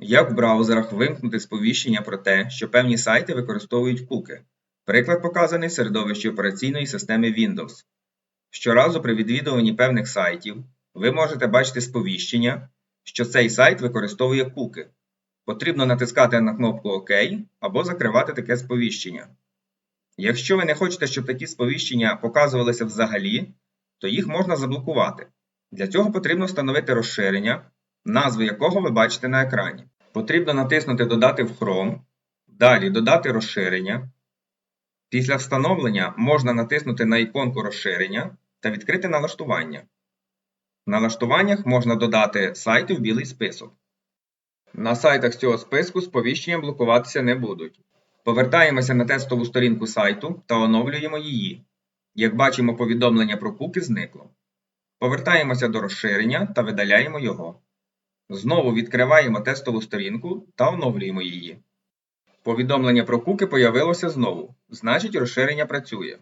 Як в браузерах вимкнути сповіщення про те, що певні сайти використовують куки? Приклад показаний в середовищі операційної системи Windows. Щоразу при відвідуванні певних сайтів ви можете бачити сповіщення, що цей сайт використовує куки. Потрібно натискати на кнопку ОК або закривати таке сповіщення. Якщо ви не хочете, щоб такі сповіщення показувалися взагалі, то їх можна заблокувати. Для цього потрібно встановити розширення, назву якого ви бачите на екрані. Потрібно натиснути Додати в Chrome, далі Додати розширення. Після встановлення можна натиснути на іконку розширення та відкрити налаштування. В налаштуваннях можна додати сайти в білий список. На сайтах цього списку сповіщення блокуватися не будуть. Повертаємося на тестову сторінку сайту та оновлюємо її. Як бачимо, повідомлення про куки зникло. Повертаємося до розширення та видаляємо його. Знову відкриваємо тестову сторінку та оновлюємо її. Повідомлення про куки появилося знову, значить розширення працює.